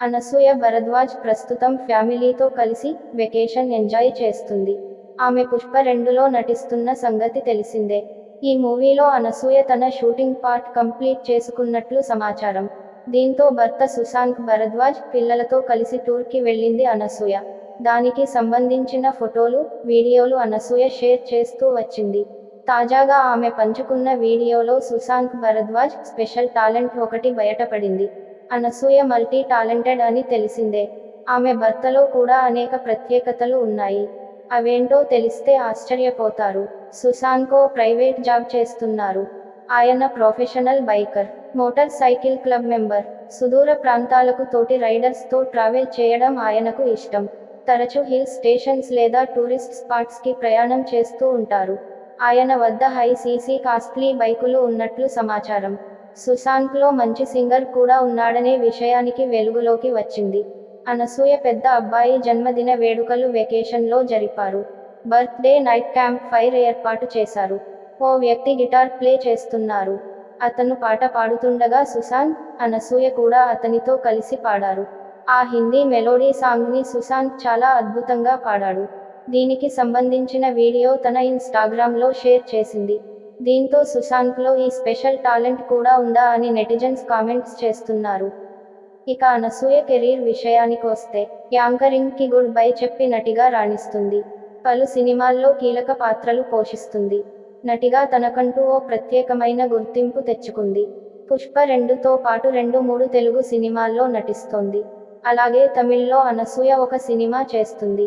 అనసూయ భరద్వాజ్ ప్రస్తుతం ఫ్యామిలీతో కలిసి వెకేషన్ ఎంజాయ్ చేస్తుంది. ఆమె పుష్ప రెండులో నటిస్తున్న సంగతి తెలిసిందే. ఈ మూవీలో అనసూయ తన షూటింగ్ పార్ట్ కంప్లీట్ చేసుకున్నట్లు సమాచారం. దీంతో భర్త సుశాంత్ భరద్వాజ్ పిల్లలతో కలిసి టూర్కి వెళ్ళింది అనసూయ. దానికి సంబంధించిన ఫోటోలు వీడియోలు అనసూయ షేర్ చేస్తూ వచ్చింది. తాజాగా ఆమె పంచుకున్న వీడియోలో సుశాంత్ భరద్వాజ్ స్పెషల్ టాలెంట్ ఒకటి బయటపడింది. అనసూయ మల్టీ టాలెంటెడ్ అని తెలిసిందే. ఆమె భర్తలో కూడా అనేక ప్రత్యేకతలు ఉన్నాయి. అవేంటో తెలిస్తే ఆశ్చర్యపోతారు. సుశాంత్కో ప్రైవేట్ జాబ్ చేస్తున్నారు. ఆయన professional biker motorcycle club member. సుదూర ప్రాంతాలకు తోటి రైడర్స్తో ట్రావెల్ చేయడం ఆయనకు ఇష్టం. తరచూ హిల్ స్టేషన్స్ లేదా టూరిస్ట్ స్పాట్స్కి ప్రయాణం చేస్తూ ఉంటారు. ఆయన వద్ద హై సీసీ కాస్ట్లీ బైకులు ఉన్నట్లు సమాచారం. సుశాంత్లో మంచి సింగర్ కూడా ఉన్నాడనే విషయానికి వెలుగులోకి వచ్చింది. అనసూయ పెద్ద అబ్బాయి జన్మదిన వేడుకలు వెకేషన్లో జరిపారు. బర్త్డే నైట్ క్యాంప్ ఫైర్ ఏర్పాటు చేశారు. ఓ వ్యక్తి గిటార్ ప్లే చేస్తున్నారు. అతను పాట పాడుతుండగా సుశాంత్ అనసూయ కూడా అతనితో కలిసి పాడారు. ఆ హిందీ మెలోడీ సాంగ్ని సుశాంత్ చాలా అద్భుతంగా పాడాడు. దీనికి సంబంధించిన వీడియో తన ఇన్స్టాగ్రామ్లో షేర్ చేసింది. దీంతో సుశాంత్లో ఈ స్పెషల్ టాలెంట్ కూడా ఉందా అని నెటిజన్స్ కామెంట్స్ చేస్తున్నారు. ఇక అనసూయ కెరీర్ విషయానికొస్తే యాంకరింగ్కి గుడ్ బై చెప్పి నటిగా రాణిస్తుంది. పలు సినిమాల్లో కీలక పాత్రలు పోషిస్తుంది. నటిగా తనకంటూ ఓ ప్రత్యేకమైన గుర్తింపు తెచ్చుకుంది. పుష్ప రెండుతో పాటు రెండు మూడు తెలుగు సినిమాల్లో నటిస్తోంది. అలాగే తమిళ్ళో అనసూయ ఒక సినిమా చేస్తుంది.